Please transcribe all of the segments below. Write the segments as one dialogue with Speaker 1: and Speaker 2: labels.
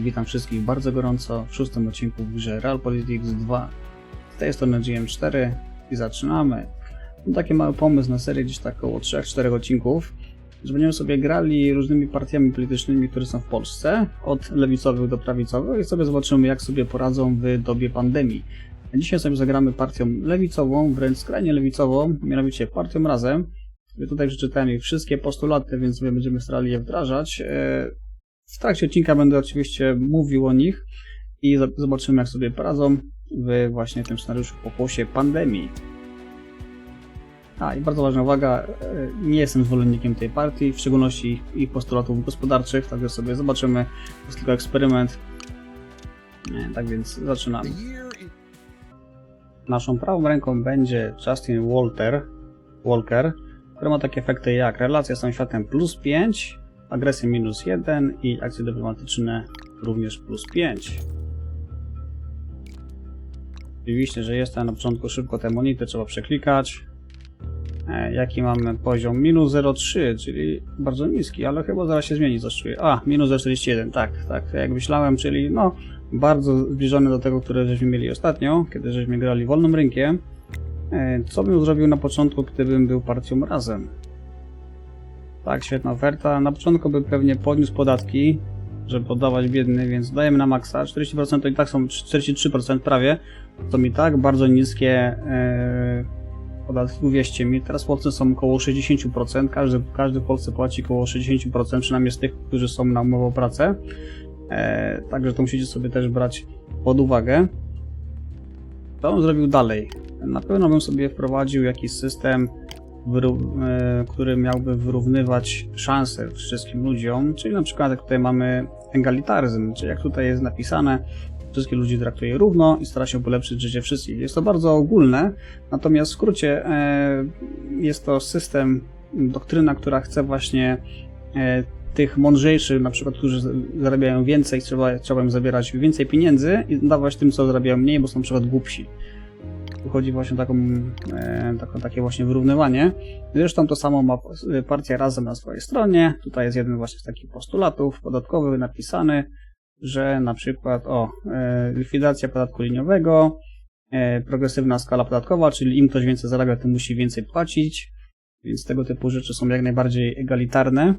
Speaker 1: Witam wszystkich bardzo gorąco w szóstym odcinku w grze Realpolitics 2. Z tej strony GM4 i zaczynamy. Mam taki mały pomysł na serię gdzieś tak około 3-4 odcinków, że będziemy sobie grali różnymi partiami politycznymi, które są w Polsce, od lewicowych do prawicowych i sobie zobaczymy jak sobie poradzą w dobie pandemii. Dzisiaj sobie zagramy partią lewicową, wręcz skrajnie lewicową, mianowicie partią Razem. Ja tutaj przeczytałem ich wszystkie postulaty, więc my będziemy starali je wdrażać. W trakcie odcinka będę oczywiście mówił o nich i zo- zobaczymy, jak sobie poradzą w właśnie tym scenariuszu pokłosie pandemii. A i bardzo ważna uwaga, e, nie jestem zwolennikiem tej partii, w szczególności ich- postulatów gospodarczych, także sobie zobaczymy. To jest tylko eksperyment. E, Tak więc zaczynamy. Naszą prawą ręką będzie Justin Walter, Walker, który ma takie efekty jak relacja z światem plus 5, agresja minus 1 i akcje dyplomatyczne również plus 5. Oczywiście, że jest tam na początku szybko te monity, trzeba przeklikać. E, jaki mamy poziom? Minus 0,3, czyli bardzo niski, ale chyba zaraz się zmieni, coś czuję. A, minus 0,41, tak, tak, jak myślałem, czyli no, bardzo zbliżony do tego, które żeśmy mieli ostatnio, kiedy żeśmy grali wolnym rynkiem. E, Co bym zrobił na początku, gdybym był partią razem? Tak, świetna oferta. Na początku bym pewnie podniósł podatki, żeby oddawać biedny, więc dajemy na maksa. 40% to i tak są 43% prawie. To mi tak bardzo niskie e, podatki, uwierzcie mi. Teraz w Polsce są około 60%. Każdy, każdy w Polsce płaci około 60%, przynajmniej z tych, którzy są na umowę o pracę. E, także to musicie sobie też brać pod uwagę. Co bym zrobił dalej? Na pewno bym sobie wprowadził jakiś system, który miałby wyrównywać szanse wszystkim ludziom, czyli na przykład jak tutaj mamy egalitaryzm, czyli jak tutaj jest napisane, wszystkich ludzi traktuje równo i stara się polepszyć życie wszystkich. Jest to bardzo ogólne, natomiast w skrócie e, jest to system, doktryna, która chce właśnie e, tych mądrzejszych, na przykład, którzy zarabiają więcej, trzeba, trzeba im zabierać więcej pieniędzy i dawać tym, co zarabiają mniej, bo są na przykład głupsi. Tu chodzi właśnie o taką, e, taką, takie właśnie wyrównywanie. Zresztą to samo ma partia Razem na swojej stronie. Tutaj jest jeden właśnie z takich postulatów podatkowych napisany, że na przykład o e, likwidacja podatku liniowego, e, progresywna skala podatkowa, czyli im ktoś więcej zarabia, tym musi więcej płacić. Więc tego typu rzeczy są jak najbardziej egalitarne.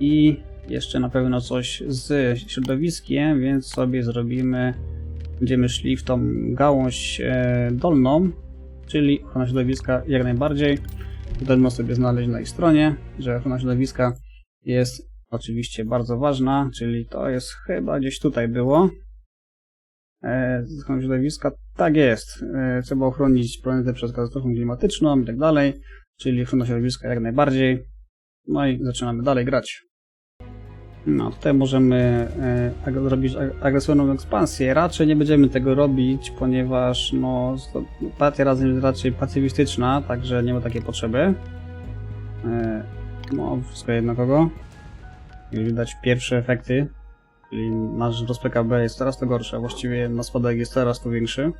Speaker 1: I jeszcze na pewno coś z środowiskiem, więc sobie zrobimy, będziemy szli w tą gałąź e, dolną, czyli ochrona środowiska jak najbardziej. Tutaj można sobie znaleźć na ich stronie, że ochrona środowiska jest oczywiście bardzo ważna, czyli to jest chyba gdzieś tutaj było. E, z ochroną środowiska, tak jest. E, trzeba ochronić planetę przed katastrofą klimatyczną i tak dalej, czyli ochrona środowiska jak najbardziej. No i zaczynamy dalej grać. No, tutaj możemy e, ag- agresywną ekspansję. Raczej nie będziemy tego robić, ponieważ no, partia razem jest raczej pacyfistyczna, także nie ma takiej potrzeby. E, no, wszystko jedno kogo. Już widać pierwsze efekty, czyli nasz wzrost PKB jest coraz to gorszy, a właściwie na spadek jest coraz to większy.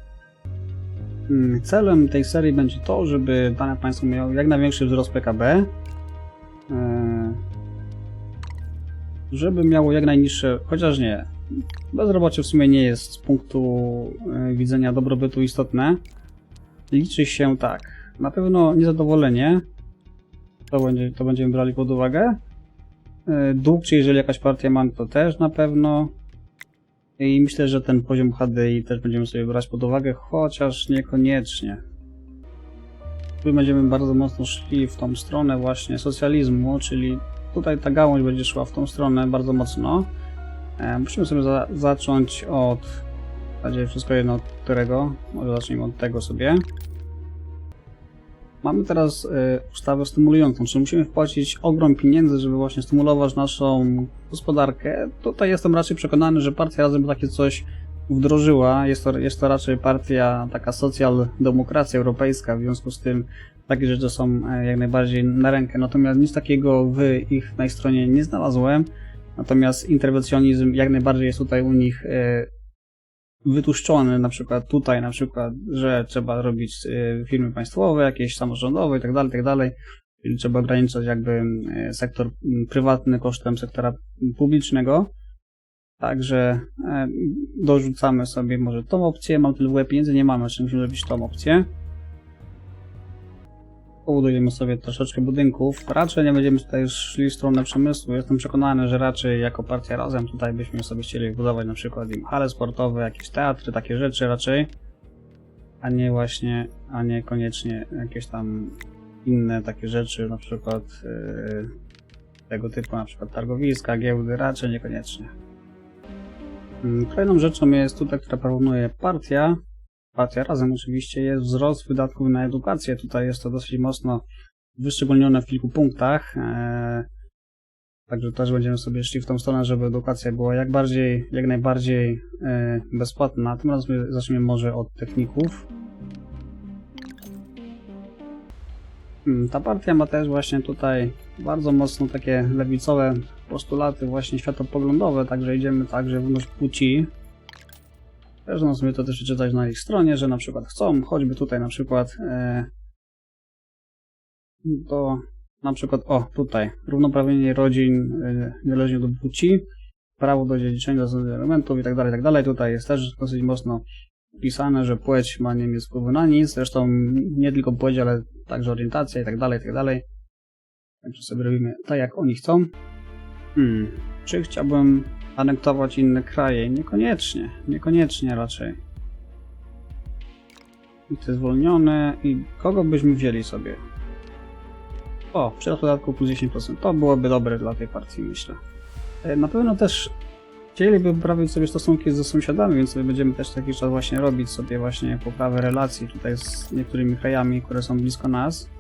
Speaker 1: Mm, Celem tej serii będzie to, żeby dane państwo miało jak największy wzrost PKB, e, żeby miało jak najniższe, chociaż nie, bezrobocie w sumie nie jest z punktu e, widzenia dobrobytu istotne. Liczy się tak, na pewno niezadowolenie, to, będzie, to będziemy brali pod uwagę. E, Dług, czy jeżeli jakaś partia ma, to też na pewno. I myślę, że ten poziom HDI też będziemy sobie brać pod uwagę, chociaż niekoniecznie. Tu będziemy bardzo mocno szli w tą stronę właśnie socjalizmu, czyli tutaj ta gałąź będzie szła w tą stronę bardzo mocno. E, musimy sobie za zacząć od, w zasadzie wszystko jedno od którego, może zacznijmy od tego sobie. Mamy teraz e, ustawę stymulującą, czyli musimy wpłacić ogrom pieniędzy, żeby właśnie stymulować naszą gospodarkę. Tutaj jestem raczej przekonany, że partia razem takie coś wdrożyła. Jest to, jest to raczej partia taka socjaldemokracja europejska, w związku z tym takie rzeczy są e, jak najbardziej na rękę. Natomiast nic takiego w ich na ich stronie nie znalazłem. Natomiast interwencjonizm jak najbardziej jest tutaj u nich e, wytłuszczony, na przykład tutaj, na przykład, że trzeba robić y, firmy państwowe, jakieś samorządowe i tak dalej, tak czyli trzeba ograniczać jakby e, sektor prywatny kosztem sektora publicznego. Także e, dorzucamy sobie może tą opcję, mam tyle pieniędzy, nie mamy, czyli musimy zrobić tą opcję. Pobudujemy sobie troszeczkę budynków. Raczej nie będziemy tutaj szli w stronę przemysłu. Jestem przekonany, że raczej jako partia razem tutaj byśmy sobie chcieli budować na przykład hale sportowe, jakieś teatry, takie rzeczy raczej. A nie właśnie, a nie koniecznie jakieś tam inne takie rzeczy, na przykład yy, tego typu, na przykład targowiska, giełdy, raczej niekoniecznie. Mm, Kolejną rzeczą jest tutaj, która proponuje partia, partia razem oczywiście, jest wzrost wydatków na edukację. Tutaj jest to dosyć mocno wyszczególnione w kilku punktach. Eee, Także też będziemy sobie szli w tą stronę, żeby edukacja była jak bardziej, jak najbardziej e, bezpłatna. Tym razem zaczniemy może od techników. Ta partia ma też właśnie tutaj bardzo mocno takie lewicowe postulaty, właśnie światopoglądowe, także idziemy także w płci. Też można sobie to też przeczytać na ich stronie, że na przykład chcą, choćby tutaj na przykład e, to na przykład, o tutaj, równoprawienie rodzin e, niezależnie do płci, prawo do dziedziczenia do elementów i tak dalej, tak dalej. Tutaj jest też dosyć mocno pisane, że płeć ma nie mieć wpływu na nic, zresztą nie tylko płeć, ale także orientacja i tak dalej, i tak dalej. Także sobie robimy tak, jak oni chcą. Hmm. Czy chciałbym anektować inne kraje? Niekoniecznie, niekoniecznie raczej. I to zwolnione i kogo byśmy wzięli sobie? O, przyrost podatku plus 10%. To byłoby dobre dla tej partii, myślę. E, Na pewno też chcieliby poprawić sobie stosunki ze sąsiadami, więc sobie będziemy też taki czas właśnie robić sobie właśnie poprawę relacji tutaj z niektórymi krajami, które są blisko nas.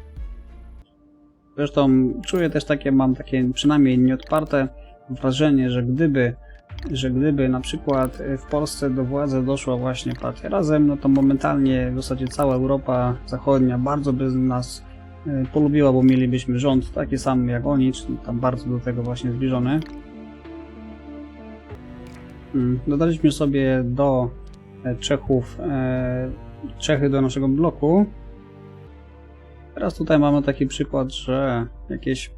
Speaker 1: Zresztą czuję też takie, mam takie przynajmniej nieodparte wrażenie, że gdyby, że gdyby na przykład w Polsce do władzy doszła właśnie partia Razem, no to momentalnie w zasadzie cała Europa Zachodnia bardzo by nas y, polubiła, bo mielibyśmy rząd taki sam jak oni, czy tam bardzo do tego właśnie zbliżony. Mm, Dodaliśmy sobie do e, Czechów e, Czechy do naszego bloku. Teraz tutaj mamy taki przykład, że jakieś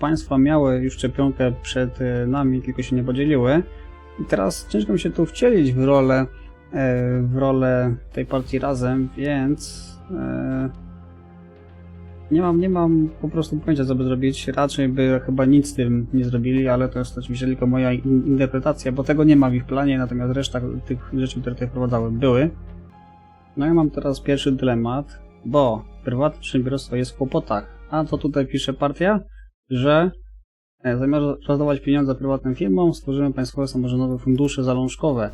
Speaker 1: państwa miały już szczepionkę przed e, nami, tylko się nie podzieliły. I teraz ciężko mi się tu wcielić w rolę, w rolę tej partii razem, więc nie mam, nie mam po prostu pojęcia, co by zrobić. Raczej by chyba nic z tym nie zrobili, ale to jest oczywiście tylko moja in- interpretacja, bo tego nie ma w ich planie, natomiast reszta tych rzeczy, które tutaj wprowadzały, były. No ja mam teraz pierwszy dylemat, bo prywatne przedsiębiorstwo jest w kłopotach. A co tutaj pisze partia? Że e, zamiast rozdawać pieniądze prywatnym firmom, stworzymy państwowe samorządowe fundusze zalążkowe.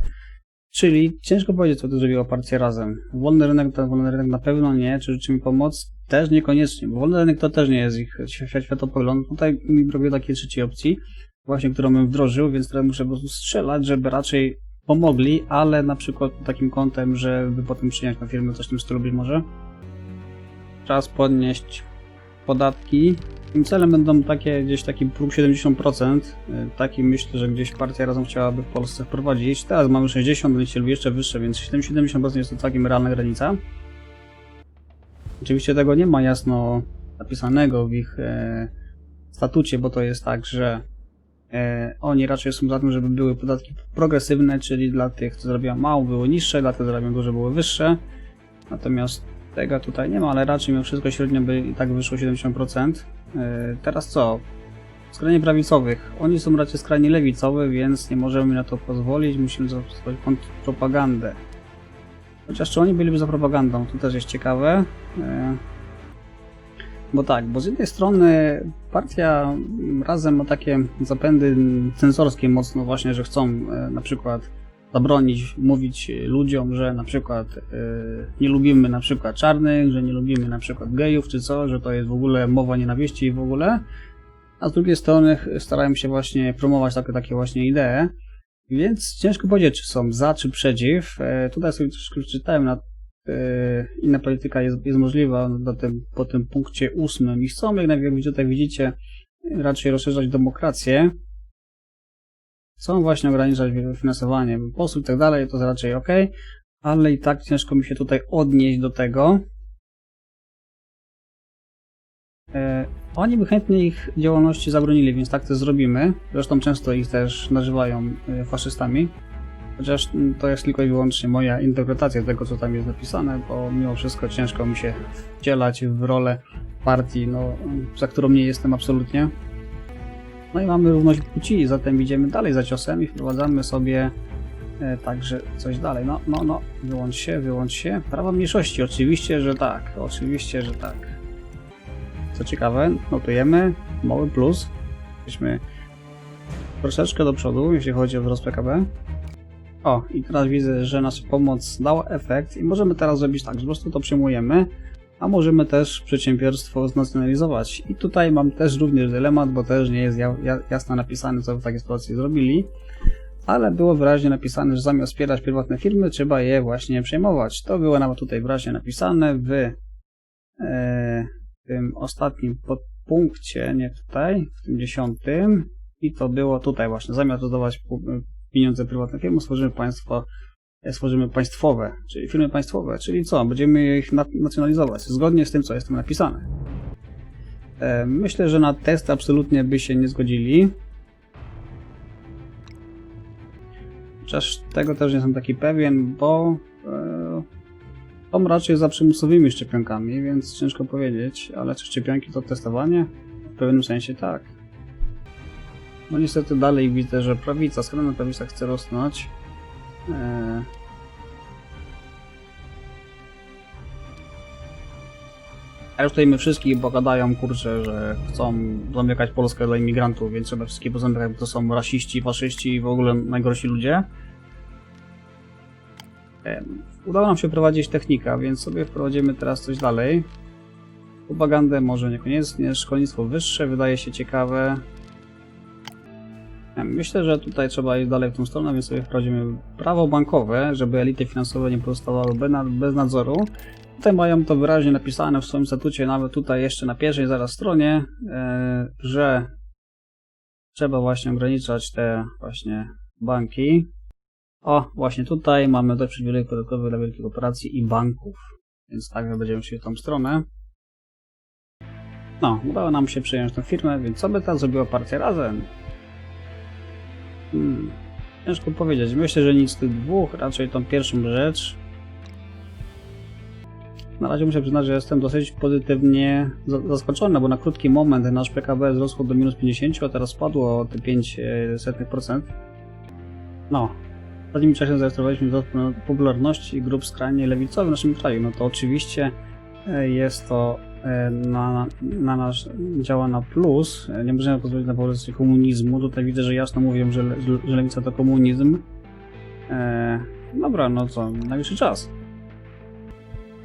Speaker 1: Czyli ciężko powiedzieć, co tu zrobiła partia razem. Wolny rynek to wolny rynek na pewno nie. Czy życzy mi pomoc? Też niekoniecznie. Bo wolny rynek to też nie jest ich świat- światopogląd. Tutaj mi brakuje takiej trzeciej opcji, właśnie którą bym wdrożył, więc teraz muszę po prostu strzelać, żeby raczej pomogli, ale na przykład takim kątem, żeby potem przyjąć na firmę coś w tym stylu być może. Czas podnieść podatki. Tym celem będą takie gdzieś taki próg 70%. y, Taki myślę, że gdzieś partia razem chciałaby w Polsce wprowadzić. Teraz mamy 60, będziemy chcieli jeszcze wyższe, więc 70% jest to całkiem realna granica. Oczywiście tego nie ma jasno napisanego w ich e, statucie, bo to jest tak, że e, oni raczej są za tym, żeby były podatki progresywne, czyli dla tych, co zarabiają mało, były niższe, dla tych, co zarabiają dużo, były wyższe. Natomiast tego tutaj nie ma, ale raczej mimo wszystko średnio by i tak wyszło 70%. E, teraz co? Skrajnie prawicowych. Oni są raczej skrajnie lewicowe, więc nie możemy na to pozwolić. Musimy zastosować kontrpropagandę. Chociaż czy oni byliby za propagandą? To też jest ciekawe. E, Bo tak, bo z jednej strony partia razem ma takie zapędy censorskie mocno właśnie, że chcą e, na przykład zabronić mówić ludziom, że na przykład e, nie lubimy na przykład czarnych, że nie lubimy na przykład gejów czy co, że to jest w ogóle mowa nienawiści i w ogóle. A z drugiej strony starają się właśnie promować takie, takie właśnie idee. Więc ciężko powiedzieć, czy są za, czy przeciw. E, tutaj sobie troszkę przeczytałem na e, inna polityka jest, jest możliwa na tym, po tym punkcie ósmym i chcą, jak, jak tutaj widzicie, raczej rozszerzać demokrację. Chcą właśnie ograniczać finansowanie posłów i tak dalej, to raczej ok, ale i tak ciężko mi się tutaj odnieść do tego. E, oni by chętnie ich działalności zabronili, więc tak też zrobimy. Zresztą często ich też nazywają e, faszystami. Chociaż mm, to jest tylko i wyłącznie moja interpretacja tego, co tam jest napisane, bo mimo wszystko ciężko mi się wcielać w rolę partii, no, za którą nie jestem absolutnie. No i mamy równość płci, zatem idziemy dalej za ciosem i wprowadzamy sobie e, także coś dalej. No, no, no, wyłącz się, wyłącz się. Prawa mniejszości, oczywiście, że tak, oczywiście, że tak. Co ciekawe, notujemy mały plus. Jesteśmy troszeczkę do przodu, jeśli chodzi o wzrost PKB. O, i teraz widzę, że nasza pomoc dała efekt i możemy teraz zrobić tak, że po prostu to przyjmujemy, a możemy też przedsiębiorstwo znacjonalizować. I tutaj mam też również dylemat, bo też nie jest ja, ja, jasno napisane, co w takiej sytuacji zrobili, ale było wyraźnie napisane, że zamiast wspierać prywatne firmy, trzeba je właśnie przejmować. To było nawet tutaj wyraźnie napisane w e, tym ostatnim podpunkcie, nie tutaj, w tym dziesiątym, i to było tutaj właśnie, zamiast rozdawać pieniądze prywatne firmy, stworzymy państwo, stworzymy państwowe, czyli firmy państwowe, czyli co, będziemy ich na- nacjonalizować, zgodnie z tym, co jest tam napisane. E, Myślę, że na test absolutnie by się nie zgodzili. Chociaż tego też nie jestem taki pewien, bo e, są raczej za przymusowymi szczepionkami, więc ciężko powiedzieć, ale czy szczepionki to testowanie? W pewnym sensie tak. No niestety dalej widzę, że prawica, skrajna prawica chce rosnąć. Eee... A już tutaj my wszystkich pogadają, kurczę, że chcą zamykać Polskę dla imigrantów, więc trzeba wszystkich pozamykać, bo to są rasiści, faszyści i w ogóle najgorsi ludzie. Em, Udało nam się prowadzić technika, więc sobie wprowadzimy teraz coś dalej. Propagandę może niekoniecznie, szkolnictwo wyższe wydaje się ciekawe. Myślę, że tutaj trzeba iść dalej w tą stronę, więc sobie wprowadzimy prawo bankowe, żeby elity finansowe nie pozostawały bez nadzoru. Tutaj mają to wyraźnie napisane w swoim statucie, nawet tutaj jeszcze na pierwszej zaraz stronie, e, że trzeba właśnie ograniczać te właśnie banki. O, właśnie tutaj mamy dość przywilej podatkowy dla wielkich operacji i banków, więc także będziemy szli w tą stronę. No, udało nam się przejąć tę firmę, więc co by ta zrobiła partia razem? Hmm, ciężko powiedzieć. Myślę, że nic z tych dwóch, raczej tą pierwszą rzecz. Na razie muszę przyznać, że jestem dosyć pozytywnie za- zaskoczony, bo na krótki moment nasz PKB wzrosło do minus 50, a teraz spadło o te 0,05%. No, w ostatnim czasie zarejestrowaliśmy wzrost popularności grup skrajnie lewicowych w naszym kraju. No to oczywiście e, jest to na, na nasz działa na plus. E, Nie możemy pozwolić na powrót komunizmu. Tutaj widzę, że jasno mówią, że, że lewica to komunizm. E, dobra, no co, najwyższy czas.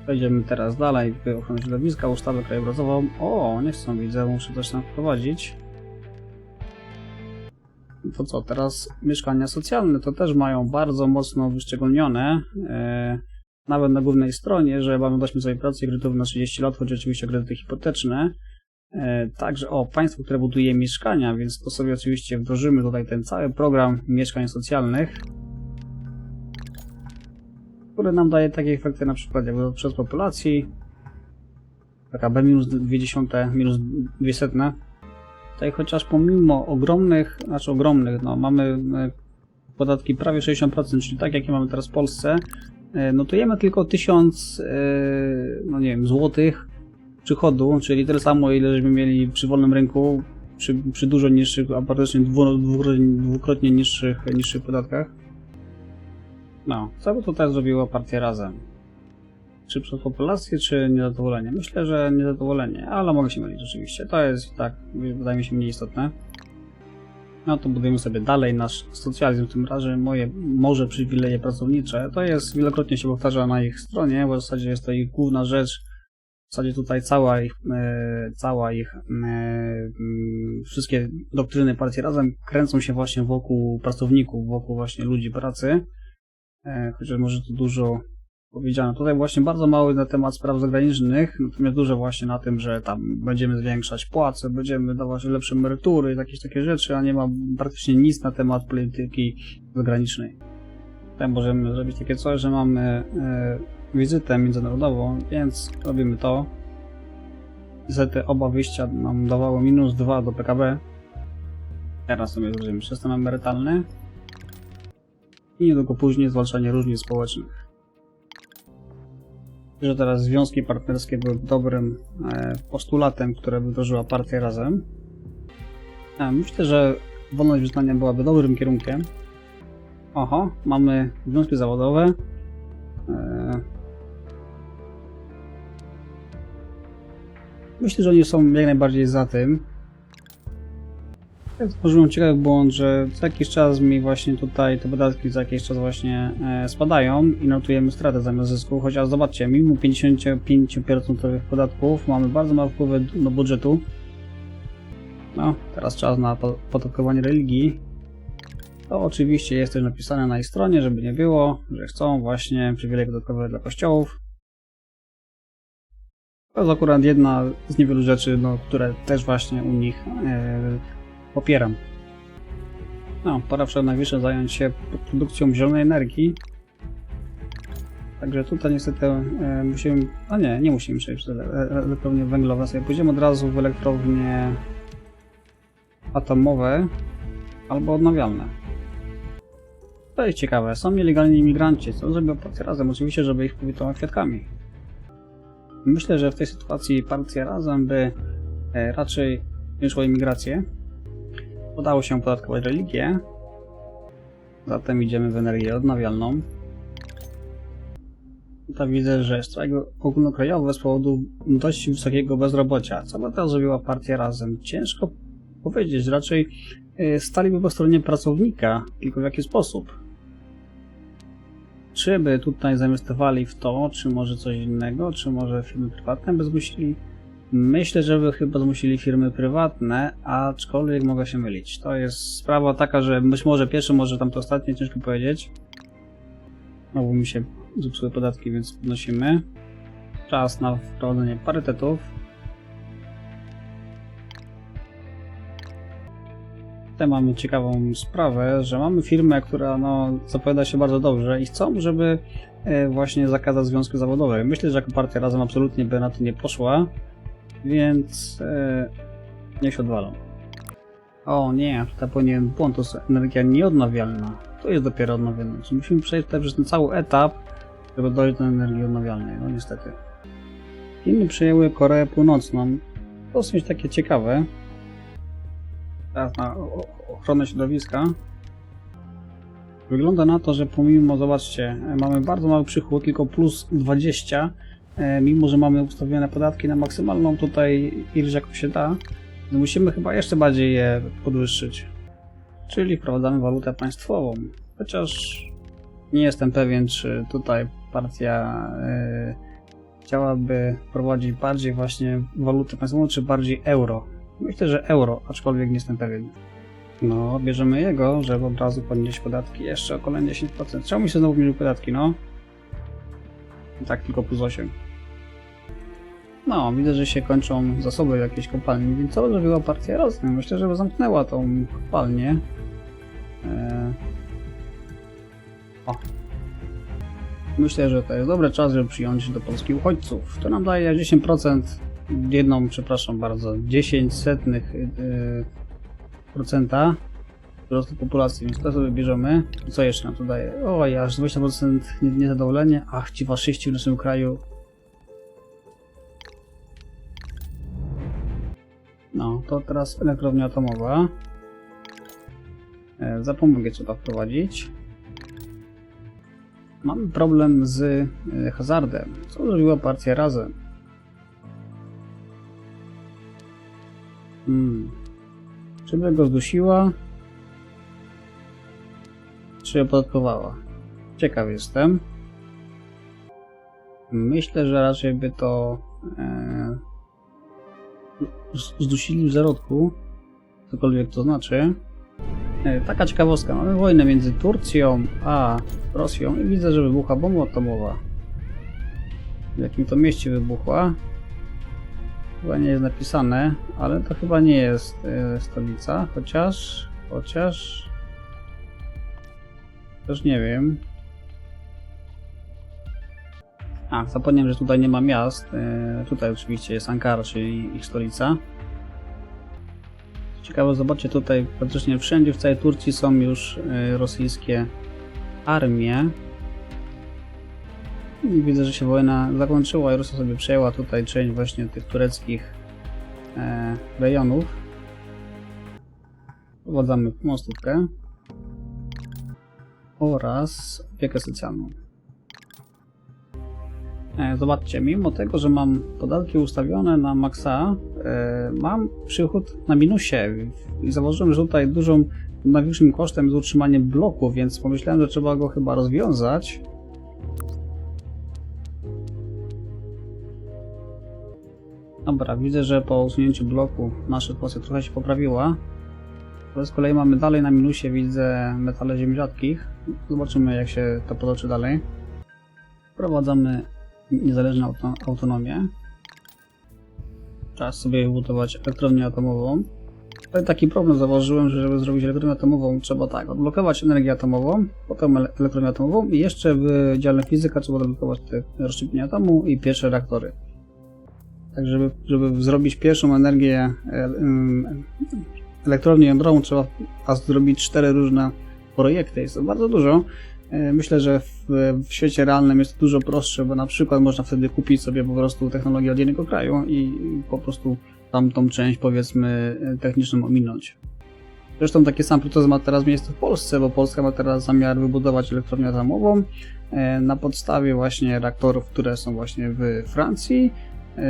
Speaker 1: Przejdziemy teraz dalej ochronę środowiska, ustawę krajobrazową. O, nie chcą, widzę, muszę coś tam wprowadzić. To co, teraz mieszkania socjalne to też mają bardzo mocno wyszczególnione, e, nawet na głównej stronie, że mamy dać sobie pracy kredytów na 30 lat, chodzi oczywiście kredyty hipoteczne. E, także o, państwo, które buduje mieszkania, więc to sobie oczywiście wdrożymy tutaj ten cały program mieszkań socjalnych, który nam daje takie efekty na przykład jak przez populacji, PKB minus 0,2, minus 200, Tutaj chociaż pomimo ogromnych, znaczy ogromnych, no mamy e, podatki prawie 60%, czyli tak jakie mamy teraz w Polsce, notujemy tylko 1000, e, no nie wiem, złotych przychodu, czyli tyle samo ile żeśmy mieli przy wolnym rynku, przy, przy dużo niższych, a praktycznie dwu, dwukrotnie, niższych, niższych podatkach. No, co by tutaj zrobiła partia razem? Czy przez populację, czy niezadowolenie? Myślę, że niezadowolenie, ale mogę się mylić rzeczywiście. To jest tak, wydaje mi się mniej istotne. No to budujemy sobie dalej nasz socjalizm, w tym razie moje może przywileje pracownicze. To jest, wielokrotnie się powtarza na ich stronie, bo w zasadzie jest to ich główna rzecz. W zasadzie tutaj cała ich, e, cała ich, e, mm, wszystkie doktryny partii razem kręcą się właśnie wokół pracowników, wokół właśnie ludzi pracy. E, chociaż może to dużo powiedziano. Tutaj właśnie bardzo mało na temat spraw zagranicznych, natomiast dużo właśnie na tym, że tam będziemy zwiększać płace, będziemy dawać lepsze emerytury, jakieś takie rzeczy, a nie ma praktycznie nic na temat polityki zagranicznej. Tutaj możemy zrobić takie coś, że mamy e, wizytę międzynarodową, więc robimy to. Niestety oba wyjścia nam dawało minus 2 do PKB. Teraz sobie zrobimy system emerytalny. I niedługo później zwalczanie różnic społecznych. Że teraz związki partnerskie były dobrym e, postulatem, które wdrożyła partia razem. E, myślę, że wolność wyznania byłaby dobrym kierunkiem. Oho, mamy związki zawodowe. E, Myślę, że oni są jak najbardziej za tym. Tworzyłem ciekawy błąd, że co jakiś czas mi właśnie tutaj te podatki za jakiś czas właśnie e, spadają i notujemy stratę zamiast zysku, chociaż zobaczcie, mimo 55% podatków mamy bardzo małe wpływy do budżetu. No, teraz czas na po- podatkowanie religii. To oczywiście jest też napisane na ich stronie, żeby nie było, że chcą właśnie przywilej podatkowe dla kościołów. To jest akurat jedna z niewielu rzeczy, no, które też właśnie u nich e, popieram. No, pora przed najwyższe zająć się produkcją zielonej energii. Także tutaj niestety e, musimy... A nie, nie musimy przejść przez ele- elektrownie węglowe. Sobie pójdziemy od razu w elektrownie atomowe albo odnawialne. To jest ciekawe. Są nielegalni imigranci. Co zrobią partia razem? Oczywiście, żeby ich powitować kwiatkami. Myślę, że w tej sytuacji partia razem by e, raczej zwiększyła imigrację. Udało się opodatkować religię. Zatem idziemy w energię odnawialną. Tutaj widzę, że strajk ogólnokrajowy z powodu dość wysokiego bezrobocia. Co by teraz zrobiła partia razem? Ciężko powiedzieć. Raczej e, staliby po stronie pracownika, tylko w jaki sposób? Czy by tutaj zainwestowali w to, czy może coś innego, czy może firmy prywatne by zmusili? Myślę, że by chyba zmusili firmy prywatne, aczkolwiek mogę się mylić. To jest sprawa taka, że być może pierwsze, może tam to ostatnie, ciężko powiedzieć. Znowu mi się zepsuły podatki, więc podnosimy. Czas na wprowadzenie parytetów. Tutaj mamy ciekawą sprawę, że mamy firmę, która no, zapowiada się bardzo dobrze i chcą, żeby e, właśnie zakazać związku zawodowego. Myślę, że jako partia razem absolutnie by na to nie poszła, więc e, niech się odwalą. O nie, tutaj powinienem błąd, to jest energia nieodnawialna. To jest dopiero odnawialna. Czyli musimy przejść przez ten cały etap, żeby dojść do energii odnawialnej. No niestety. Chiny przejęły Koreę Północną. To dosyć takie ciekawe. Teraz na ochronę środowiska. Wygląda na to, że pomimo, zobaczcie, e, mamy bardzo mały przychód, tylko plus 20, e, mimo że mamy ustawione podatki na maksymalną tutaj ilość jaką się da, to musimy chyba jeszcze bardziej je podwyższyć. Czyli wprowadzamy walutę państwową. Chociaż nie jestem pewien, czy tutaj partia e, chciałaby wprowadzić bardziej właśnie walutę państwową, czy bardziej euro. Myślę, że euro, aczkolwiek nie jestem pewien. No, bierzemy jego, żeby od razu podnieść podatki jeszcze o kolejne 10%. Czemu mi się znowu obniżyły podatki, no? Tak, tylko plus 8. No, widzę, że się kończą zasoby jakiejś kopalni, więc co zrobiła partia Rosji? Myślę, że zamknęła tą kopalnię. Eee... O. Myślę, że to jest dobry czas, żeby przyjąć do Polski uchodźców. To nam daje 10%, jedną, przepraszam bardzo, 10 setnych yy, procenta wzrostu populacji, więc to sobie bierzemy. Co jeszcze nam to daje? O, aż 20% nie- niezadowolenie. Ach, ci faszyści w naszym kraju. No, to teraz elektrownia atomowa. E, Zapomogę trzeba wprowadzić. Mamy problem z e, hazardem. Co zrobiła partia razem? Hmm. Czy by go zdusiła? Czy opodatkowała? Ciekaw jestem. Myślę, że raczej by to e, z- zdusili w zarodku, cokolwiek to znaczy. E, taka ciekawostka. Mamy wojnę między Turcją a Rosją i widzę, że wybucha bomba atomowa. W jakim to mieście wybuchła? Chyba nie jest napisane, ale to chyba nie jest e, stolica, chociaż, chociaż, też nie wiem. A, zapomniałem, że tutaj nie ma miast. E, tutaj oczywiście jest Ankara, czyli ich stolica. Ciekawe, zobaczcie, tutaj praktycznie wszędzie w całej Turcji są już e, rosyjskie armie. I widzę, że się wojna zakończyła i Rosja sobie przejęła tutaj część właśnie tych tureckich e, rejonów. Wprowadzamy mostówkę oraz opiekę socjalną. E, Zobaczcie, mimo tego, że mam podatki ustawione na maksa, e, mam przychód na minusie i zauważyłem, że tutaj dużą, największym kosztem jest utrzymanie bloku, więc pomyślałem, że trzeba go chyba rozwiązać. Dobra, widzę, że po usunięciu bloku nasza sytuacja trochę się poprawiła. Ale z kolei mamy dalej na minusie, widzę metale ziem rzadkich. Zobaczymy jak się to potoczy dalej. Wprowadzamy niezależną auto autonomię. Czas sobie wybudować elektrownię atomową. Ale taki problem zauważyłem, że żeby zrobić elektrownię atomową trzeba tak, odblokować energię atomową, potem ele- elektrownię atomową i jeszcze w dziale fizyka trzeba odblokować te rozszczepienie atomu i pierwsze reaktory. Tak, żeby, żeby zrobić pierwszą energię e, em, elektrownię jądrową trzeba aż zrobić cztery różne projekty. Jest to bardzo dużo. E, Myślę, że w, w świecie realnym jest to dużo prostsze, bo na przykład można wtedy kupić sobie po prostu technologię od jednego kraju i po prostu tamtą część powiedzmy e, techniczną ominąć. Zresztą taki sam proces ma teraz miejsce w Polsce, bo Polska ma teraz zamiar wybudować elektrownię atomową e, na podstawie właśnie reaktorów, które są właśnie w Francji,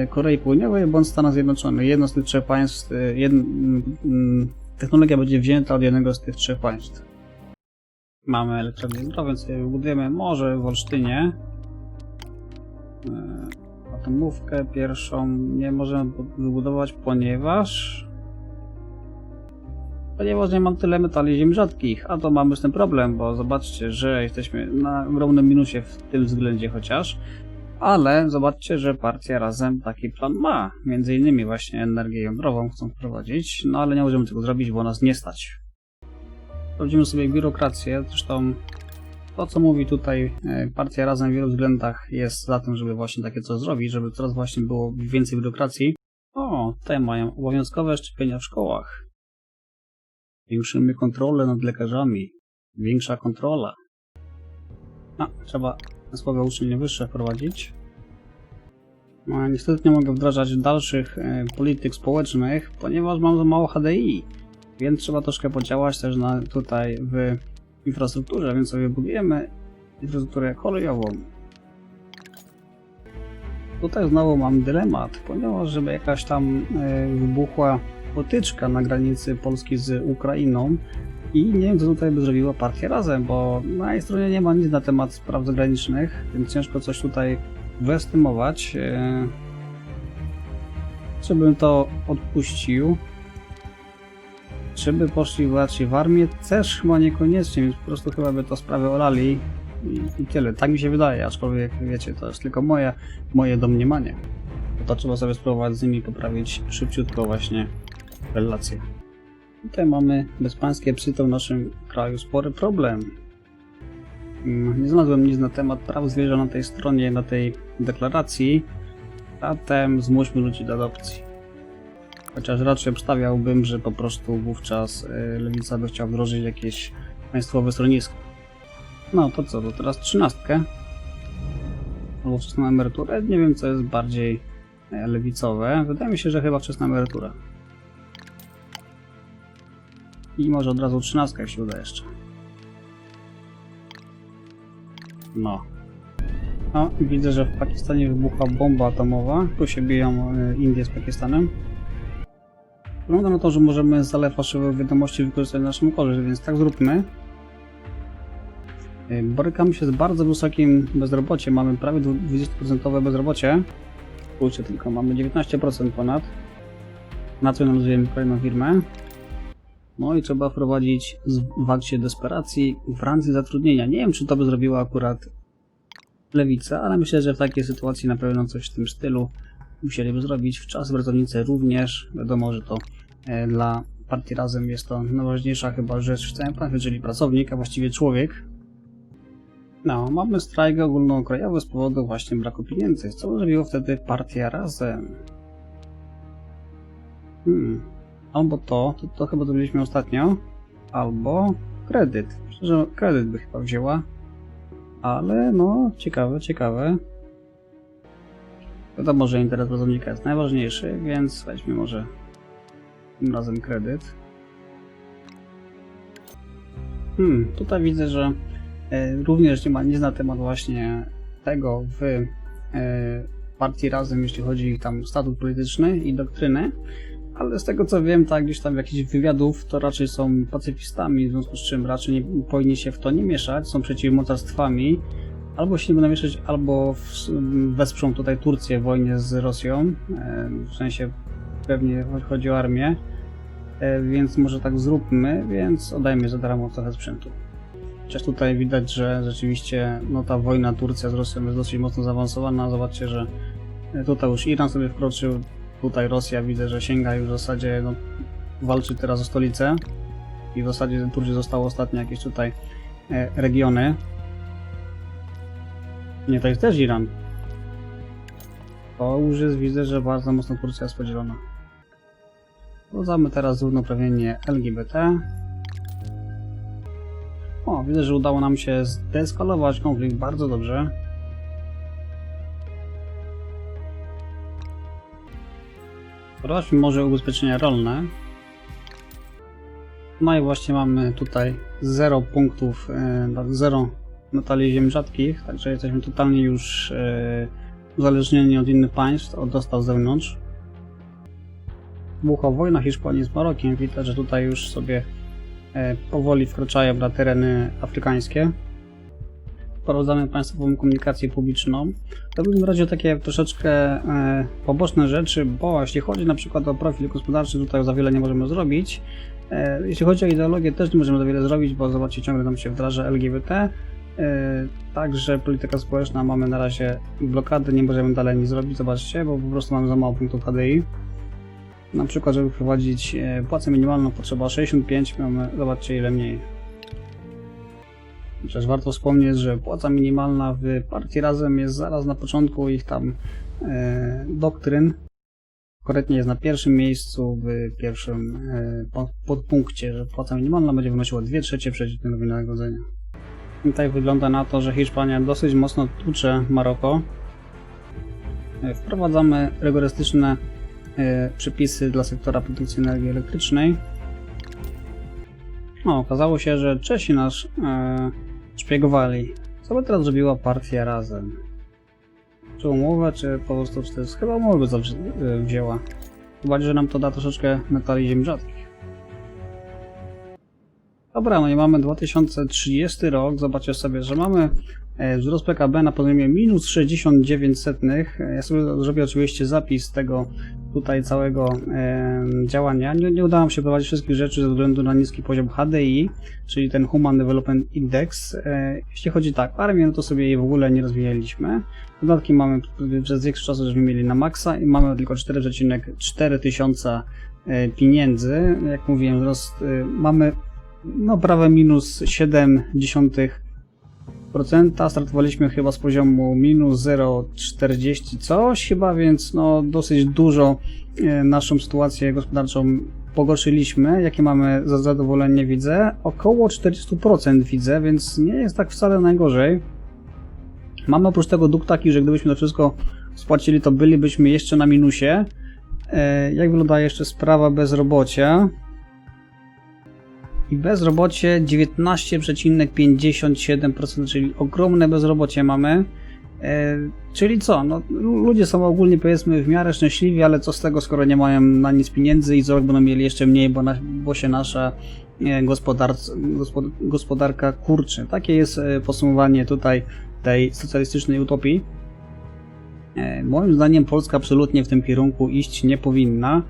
Speaker 1: Korei Południowej bądź Stanach Zjednoczonych. Jedno z tych trzech państw, jedn, mm, technologia będzie wzięta od jednego z tych trzech państw. Mamy elektrownię jądrową, więc sobie wybudujemy może w Olsztynie. E, Atomówkę pierwszą nie możemy bu- wybudować, ponieważ ponieważ nie mam tyle metali ziem rzadkich, a to mamy z tym problem, bo zobaczcie, że jesteśmy na ogromnym minusie w tym względzie chociaż, ale zobaczcie, że partia razem taki plan ma. Między innymi właśnie energię jądrową chcą wprowadzić, no ale nie możemy tego zrobić, bo nas nie stać. Sprawdzimy sobie biurokrację, zresztą to, co mówi tutaj e, partia razem w wielu względach jest za tym, żeby właśnie takie coś zrobić, żeby coraz właśnie było więcej biurokracji. O, te mają obowiązkowe szczepienia w szkołach. Zwiększymy kontrolę nad lekarzami. Większa kontrola. A, trzeba słowa uczelnie wyższe wprowadzić. No, niestety nie mogę wdrażać dalszych e, polityk społecznych, ponieważ mam za mało HDI. Więc trzeba troszkę podziałać też na, tutaj w infrastrukturze, więc sobie budujemy infrastrukturę kolejową. Tutaj znowu mam dylemat, ponieważ żeby jakaś tam e, wybuchła potyczka na granicy Polski z Ukrainą i nie wiem co tutaj by zrobiła partia razem, bo na jej stronie nie ma nic na temat spraw zagranicznych, więc ciężko coś tutaj wyestymować. E, Czy bym to odpuścił? Czy by poszli raczej w armię? Też chyba niekoniecznie, więc po prostu chyba by to sprawę olali i, i tyle. Tak mi się wydaje, aczkolwiek wiecie, to jest tylko moje, moje domniemanie. To trzeba sobie spróbować z nimi poprawić szybciutko właśnie relacje. Tutaj mamy bezpańskie psy to w naszym kraju spory problem. Mm, Nie znalazłem nic na temat praw zwierząt na tej stronie, na tej deklaracji. Zatem zmuśmy ludzi do adopcji. Chociaż raczej obstawiałbym, że po prostu wówczas y, lewica by chciała wdrożyć jakieś państwowe schronisko. No to co, to teraz trzynastkę. Albo wczesną emeryturę. Nie wiem, co jest bardziej e, lewicowe. Wydaje mi się, że chyba wczesna emerytura. I może od razu trzynastka, jak się uda jeszcze. No. O, i widzę, że w Pakistanie wybuchła bomba atomowa. Tu się biją e, Indie z Pakistanem. Wygląda na to, że możemy zalew fałszywych wiadomości wykorzystać na naszą korzyść, więc tak zróbmy. Borykamy się z bardzo wysokim bezrobociem. Mamy prawie 20% bezrobocie. Spójrzcie tylko, mamy 19% ponad. Nacjonalizujemy kolejną firmę. No i trzeba wprowadzić w akcie desperacji Francji zatrudnienia. Nie wiem, czy to by zrobiła akurat lewica, ale myślę, że w takiej sytuacji na pewno coś w tym stylu musieliby zrobić. W czas pracownicy również. Wiadomo, że to e, dla partii Razem jest to najważniejsza chyba rzecz w całym państwie, czyli pracownik, a właściwie człowiek. No, mamy strajk ogólnokrajowy z powodu właśnie braku pieniędzy. Co zrobiło wtedy partia razem? Hmm. Albo to, to, to chyba zrobiliśmy ostatnio, albo kredyt. Myślę, że kredyt by chyba wzięła. Ale no, ciekawe, ciekawe. Wiadomo, że interes pracownika jest najważniejszy, więc weźmy może tym razem kredyt. Hmm, tutaj widzę, że e, również nie ma nic na temat właśnie tego w e, partii Razem, jeśli chodzi tam statut polityczny i doktrynę, ale z tego co wiem, tak gdzieś tam jakichś wywiadów, to raczej są pacyfistami, w związku z czym raczej nie powinni się w to nie mieszać, są przeciw mocarstwami, albo się nie będą mieszać, albo wesprzą tutaj Turcję w wojnie z Rosją, e, w sensie pewnie chodzi o armię, e, więc może tak zróbmy, więc oddajmy za darmo trochę sprzętu. Chociaż tutaj widać, że rzeczywiście no, ta wojna Turcja z Rosją jest dosyć mocno zaawansowana. Zobaczcie, że tutaj już Iran sobie wkroczył, tutaj Rosja widzę, że sięga już w zasadzie, no, walczy teraz o stolicę i w zasadzie Turcji zostało ostatnie jakieś tutaj e, regiony. Nie, to jest też Iran. To już jest, widzę, że bardzo mocno Turcja jest podzielona. Dodamy teraz zrównoprawienie LGBT. O, widzę, że udało nam się zdeskalować konflikt bardzo dobrze. Zobaczmy może ubezpieczenia rolne. No i właśnie mamy tutaj 0 punktów, e, 0 metali ziem rzadkich, także jesteśmy totalnie już e, uzależnieni od innych państw, od dostaw z zewnątrz. Wybuchła wojna Hiszpanii z Marokiem, widać, że tutaj już sobie e, powoli wkraczają na tereny afrykańskie. Wprowadzamy państwową komunikację publiczną. To takim razie takie troszeczkę e, poboczne rzeczy, bo jeśli chodzi na przykład o profil gospodarczy, tutaj za wiele nie możemy zrobić. Jeśli chodzi o ideologię, też nie możemy za wiele zrobić, bo zobaczcie, ciągle nam się wdraża LGBT. E, także polityka społeczna mamy na razie blokadę, nie możemy dalej nic zrobić, zobaczcie, bo po prostu mamy za mało punktów HDI. Na przykład, żeby wprowadzić e, płacę minimalną potrzeba 65, mamy, zobaczcie ile mniej. Chociaż warto wspomnieć, że płaca minimalna w partii Razem jest zaraz na początku ich tam e, doktryn. Konkretnie jest na pierwszym miejscu w pierwszym e, podpunkcie, że płaca minimalna będzie wynosiła 2 trzecie przeciętnego wynagrodzenia. Tutaj wygląda na to, że Hiszpania dosyć mocno tłucze Maroko. E, Wprowadzamy rygorystyczne e, przepisy dla sektora produkcji energii elektrycznej. No, okazało się, że Czesi nas e, szpiegowali. Co by teraz zrobiła partia razem? Czy umowę, czy po prostu chyba umowę zawsze, e, wzięła. Chyba, że nam to da troszeczkę metali ziem rzadkich. Dobra, no i mamy 2030 rok. Zobaczcie sobie, że mamy e, wzrost PKB na poziomie minus 69 setnych. Ja sobie zrobię oczywiście zapis tego tutaj całego e, działania. Nie, nie udało mi się prowadzić wszystkich rzeczy ze względu na niski poziom HDI, czyli ten Human Development Index. E, jeśli chodzi tak, armię, no to sobie jej w ogóle nie rozwijaliśmy. Dodatki mamy przez większość czasu, żeśmy mieli na maksa i mamy tylko 4,4 tysiąca e, pieniędzy. Jak mówiłem, wzrost e, mamy no prawie minus 0,7%. Startowaliśmy chyba z poziomu minus 0,40 coś chyba, więc no dosyć dużo e, naszą sytuację gospodarczą pogorszyliśmy. Jakie mamy za zadowolenie widzę? Około 40% widzę, więc nie jest tak wcale najgorzej. Mamy oprócz tego dług taki, że gdybyśmy to wszystko spłacili, to bylibyśmy jeszcze na minusie. E, Jak wygląda jeszcze sprawa bezrobocia? I bezrobocie 19,57%, czyli ogromne bezrobocie mamy. E, czyli co? No, ludzie są ogólnie powiedzmy w miarę szczęśliwi, ale co z tego, skoro nie mają na nic pieniędzy i co rok będą mieli jeszcze mniej, bo, na, bo się nasza e, gospodar, gospod, gospodarka kurczy. Takie jest e, podsumowanie tutaj tej socjalistycznej utopii. E, moim zdaniem Polska absolutnie w tym kierunku iść nie powinna.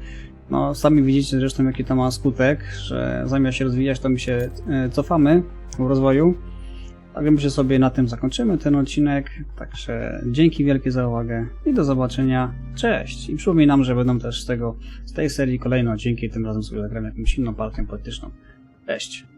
Speaker 1: No, sami widzicie zresztą jaki to ma skutek, że zamiast się rozwijać, to my się e, cofamy w rozwoju. Tak myślę sobie na tym zakończymy ten odcinek. Także dzięki wielkie za uwagę i do zobaczenia. Cześć! I przypominam, że będą też z tego, z tej serii kolejne odcinki, tym razem sobie zagramy jakąś inną partią polityczną. Cześć!